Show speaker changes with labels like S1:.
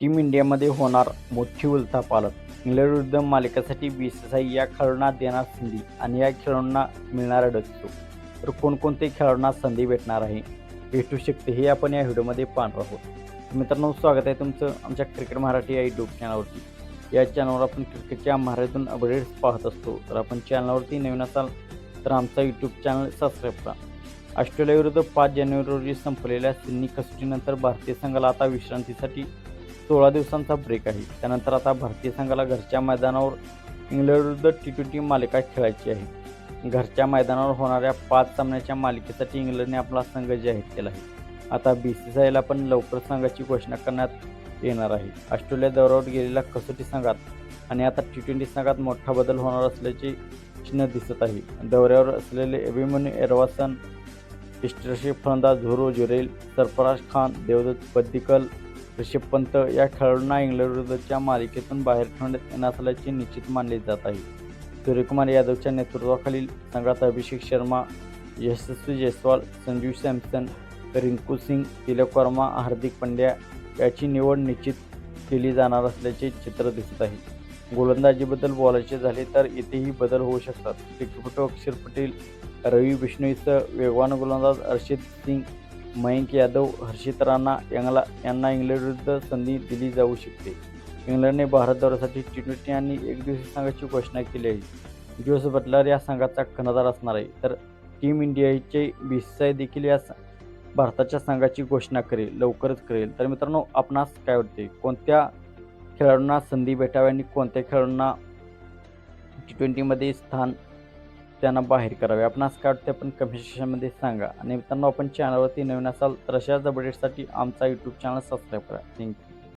S1: Team इंडियामध्ये होणार मोठी उलथापालट इंग्लंड विरुद्ध मालिकेसाठी बी सी एस आय या खेळाडूंना देणार संधी आणि या खेळाडूंना मिळणार डचतो तर कोणकोणते खेळाडूंना संधी भेटणार आहे? भेटू शकते हे आपण या व्हिडिओमध्ये पाहणार आहोत. मित्रांनो स्वागत आहे तुमचं आमच्या क्रिकेट मराठी या यूट्यूब चॅनलवरती या चॅनलवर आपण क्रिकेटच्या महाराजून अपडेट्स पाहत असतो. तर आपण चॅनलवरती नवीन असाल तर आमचा यूट्यूब चॅनल सबस्क्राईब करा. ऑस्ट्रेलियाविरुद्ध पाच जानेवारी रोजी संपलेल्या सिडनी कसोटीनंतर भारतीय संघाला आता विश्रांतीसाठी सोळा दिवसांचा ब्रेक आहे. त्यानंतर आता भारतीय संघाला घरच्या मैदानावर इंग्लंड विरुद्ध टी ट्वेंटी मालिका खेळायची आहे. घरच्या मैदानावर होणाऱ्या पाच सामन्याच्या मालिकेसाठी इंग्लंडने आपला संघ जाहीर केला आहे. आता बी सी सी आयला पण लवकर संघाची घोषणा करण्यात येणार आहे. ऑस्ट्रेलिया दौऱ्यावर गेलेल्या कसोटी संघात आणि आता टी ट्वेंटी संघात मोठा बदल होणार असल्याचे चिन्ह दिसत आहे. दौऱ्यावर असलेले अभिमन्यू एरवासन इष्टरशी फलंदाज झोरो जुरेल सरफराज खान देवदत्त पद्दिकल ऋषभ पंत या खेळाडूंना इंग्लंड विरुद्धच्या मालिकेतून बाहेर ठेवण्यात येणार असल्याचे निश्चित मानले जात आहे. सूर्यकुमार यादवच्या नेतृत्वाखालील संघात अभिषेक शर्मा यशस्वी जयस्वाल संजू सॅमसन रिंकू सिंग तिलक वर्मा हार्दिक पंड्या याची निवड निश्चित केली जाणार असल्याचे चित्र दिसत आहे. गोलंदाजीबद्दल बोलायचे झाले तर इथेही बदल होऊ शकतात. क्रिकेटपटू अक्षर पटेल रवी बिष्णोईसह वेगवान गोलंदाज अर्षित सिंग मयंक यादव हर्षित राणा यांना यांना इंग्लंडविरुद्ध संधी दिली जाऊ शकते. इंग्लंडने भारत दौऱ्यासाठी टी ट्वेंटी आणि एकदिवसीय संघाची घोषणा केली आहे. जोस बटलर या संघाचा कर्णधार असणार आहे. तर टीम इंडियाचे बी आय देखील या स- भारताच्या संघाची घोषणा करेल लवकरच करेल. तर मित्रांनो आपणास काय वाटते? कोणत्या खेळाडूंना संधी भेटावी आणि कोणत्या खेळाडूंना टी ट्वेंटीमध्ये स्थान त्यांना बाहेर करावे. आपणास काय वाटते आपण कमेंट सेक्शनमध्ये सांगा. आणि मित्रांनो आपण चॅनलवरती नवीन असाल तर अशाच अपडेटसाठी आमचा यूट्यूब चॅनल सबस्क्राईब करा. Thank you